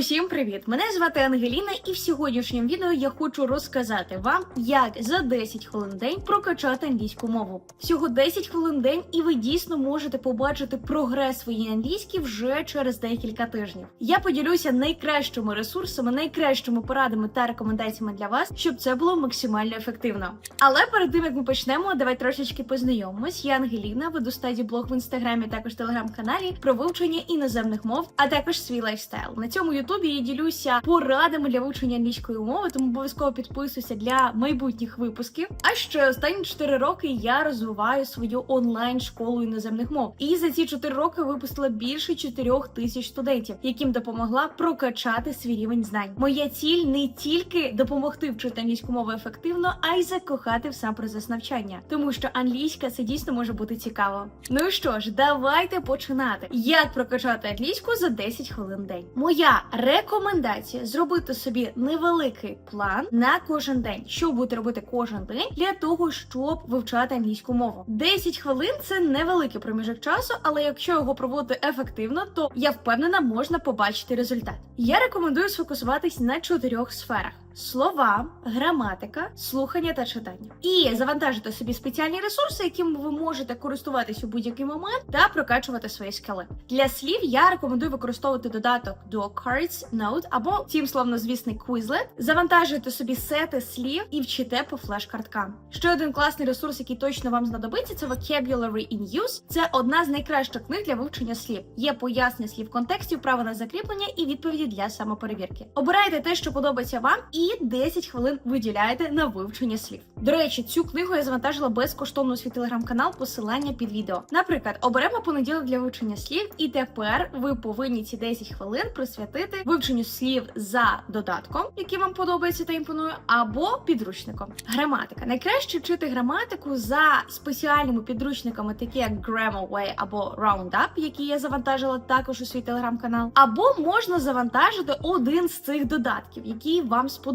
Усім привіт! Мене звати Ангеліна, і в сьогоднішньому відео я хочу розказати вам, як за 10 хвилин день прокачати англійську мову. Всього 10 хвилин день, і ви дійсно можете побачити прогрес своїй англійській вже через декілька тижнів. Я поділюся найкращими ресурсами, найкращими порадами та рекомендаціями для вас, щоб це було максимально ефективно. Але перед тим як ми почнемо, давай трошечки познайомимось. Я Ангеліна, веду стаді блог в інстаграмі, також телеграм-каналі про вивчення іноземних мов, а також свій лайфстайл. На цьому ютубі я ділюся порадами для вивчення англійської мови, тому обов'язково підписуйся для майбутніх випусків. А ще останні 4 роки я розвиваю свою онлайн школу іноземних мов. І за ці 4 роки випустила більше 4 тисяч студентів, яким допомогла прокачати свій рівень знань. Моя ціль не тільки допомогти вчити англійську мову ефективно, а й закохати в сам процес навчання, тому що англійська це дійсно може бути цікаво. Ну що ж, давайте починати. Як прокачати англійську за 10 хвилин в день? Моя рекомендація зробити собі невеликий план на кожен день, що будете робити кожен день для того, щоб вивчати англійську мову. 10 хвилин це невеликий проміжок часу, але якщо його проводити ефективно, то я впевнена, можна побачити результат. Я рекомендую сфокусуватись на чотирьох сферах. Слова, граматика, слухання та читання, і завантажити собі спеціальні ресурси, якими ви можете користуватись у будь-який момент та прокачувати свої скали. Для слів я рекомендую використовувати додаток до Cards Note або тім словнозвісний Quizlet, завантажуєте собі сети слів і вчите по флеш-карткам. Ще один класний ресурс, який точно вам знадобиться, це Vocabulary in Use. Це одна з найкращих книг для вивчення слів. Є пояснення слів контекстів, право на закріплення і відповіді для самоперевірки. Обирайте те, що подобається вам, і 10 хвилин виділяєте на вивчення слів. До речі, цю книгу я завантажила безкоштовно у свій телеграм-канал. Посилання під відео. Наприклад, оберемо понеділок для вивчення слів, і тепер ви повинні ці 10 хвилин присвятити вивченню слів за додатком, який вам подобається та імпонує, або підручником. Граматика. Найкраще вчити граматику за спеціальними підручниками, такі як Grammarway або Roundup, які я завантажила також у свій телеграм-канал. Або можна завантажити один з цих додатків, який вам сподобається.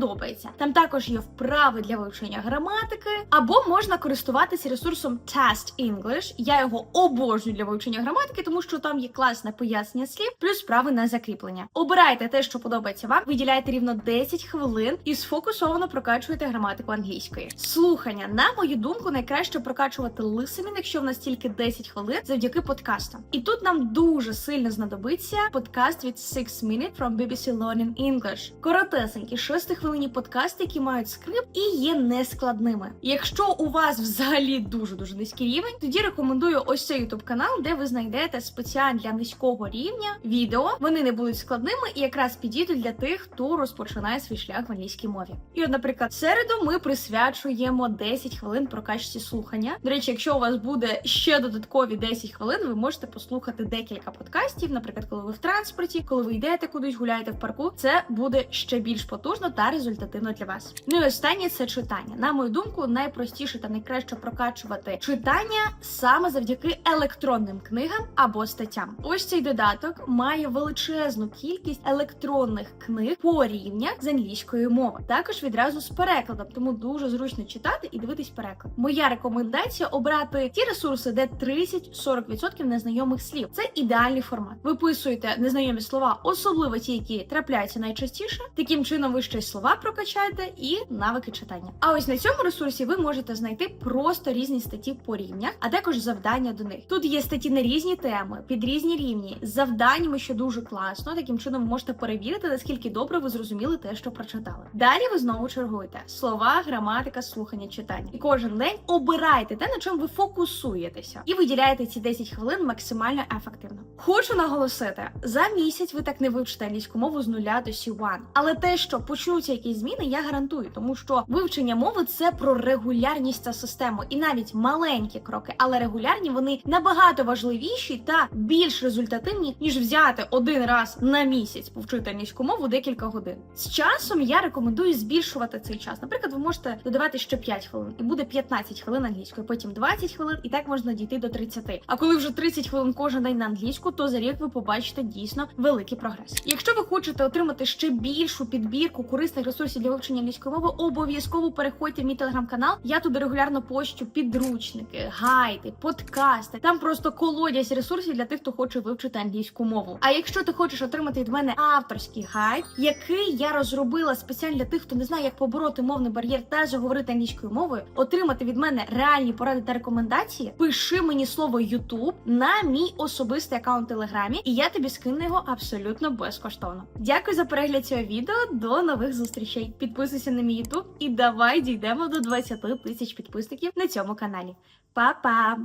Там також є вправи для вивчення граматики, або можна користуватися ресурсом Test English. Я його обожнюю для вивчення граматики, тому що там є класне пояснення слів, плюс вправи на закріплення. Обирайте те, що подобається вам, виділяйте рівно 10 хвилин і сфокусовано прокачуєте граматику англійської. Слухання, на мою думку, найкраще прокачувати listening, якщо в нас тільки 10 хвилин завдяки подкастам. І тут нам дуже сильно знадобиться подкаст від 6 Minute from BBC Learning English. Коротесенькі 6 хвилинні подкасти, які мають скрипт і є нескладними. Якщо у вас взагалі дуже дуже низький рівень, тоді рекомендую ось цей youtube канал, де ви знайдете спеціально для низького рівня відео. Вони не будуть складними і якраз підійдуть для тих, хто розпочинає свій шлях в англійській мові. І от, наприклад, середу ми присвячуємо 10 хвилин прокачці слухання. До речі, якщо у вас буде ще додаткові 10 хвилин, ви можете послухати декілька подкастів, наприклад, коли ви в транспорті, коли ви йдете кудись, гуляєте в парку. Це буде ще більш потужно та результативно для вас. Ну і останнє це читання. На мою думку, найпростіше та найкраще прокачувати читання саме завдяки електронним книгам або статтям. Ось цей додаток має величезну кількість електронних книг по рівнях з англійської мови. Також відразу з перекладом, тому дуже зручно читати і дивитись переклад. Моя рекомендація обрати ті ресурси, де 30-40% незнайомих слів. Це ідеальний формат. Виписуєте незнайомі слова, особливо ті, які трапляються найчастіше. Таким чином ви ще й слова прокачаєте і навики читання. А ось на цьому ресурсі ви можете знайти просто різні статті по рівнях, а також завдання до них. Тут є статті на різні теми, під різні рівні, з завданнями, що дуже класно. Таким чином ви можете перевірити, наскільки добре ви зрозуміли те, що прочитали. Далі ви знову чергуєте слова, граматика, слухання, читання. І кожен день обирайте те, на чому ви фокусуєтеся, і виділяєте ці 10 хвилин максимально ефективно. Хочу наголосити, за місяць ви так не вивчите англійську мову з нуля до C1. Але те, що почнуться якісь зміни, я гарантую, тому що вивчення мови це про регулярність та систему, і навіть маленькі кроки, але регулярні вони набагато важливіші та більш результативні, ніж взяти один раз на місяць повчити англійську мову декілька годин. З часом я рекомендую збільшувати цей час. Наприклад, ви можете додавати ще 5 хвилин, і буде 15 хвилин англійської, потім 20 хвилин, і так можна дійти до 30. А коли вже 30 хвилин кожен день на англійську, то за рік ви побачите дійсно великий прогрес. Якщо ви хочете отримати ще більшу підбірку корисних корисних ресурсів для вивчення англійської мови, обов'язково переходьте в мій телеграм-канал. Я туди регулярно пощу підручники, гайди, подкасти. Там просто колодязь ресурсів для тих, хто хоче вивчити англійську мову. А якщо ти хочеш отримати від мене авторський гайд, який я розробила спеціально для тих, хто не знає, як побороти мовний бар'єр та заговорити англійською мовою, отримати від мене реальні поради та рекомендації, пиши мені слово YouTube на мій особистий аккаунт Телеграмі, і я тобі скину його абсолютно безкоштовно. Дякую за перегляд цього відео. До нових зустрічей. Підписуйся на мій YouTube і давай дійдемо до 20 тисяч підписників на цьому каналі. Па-па!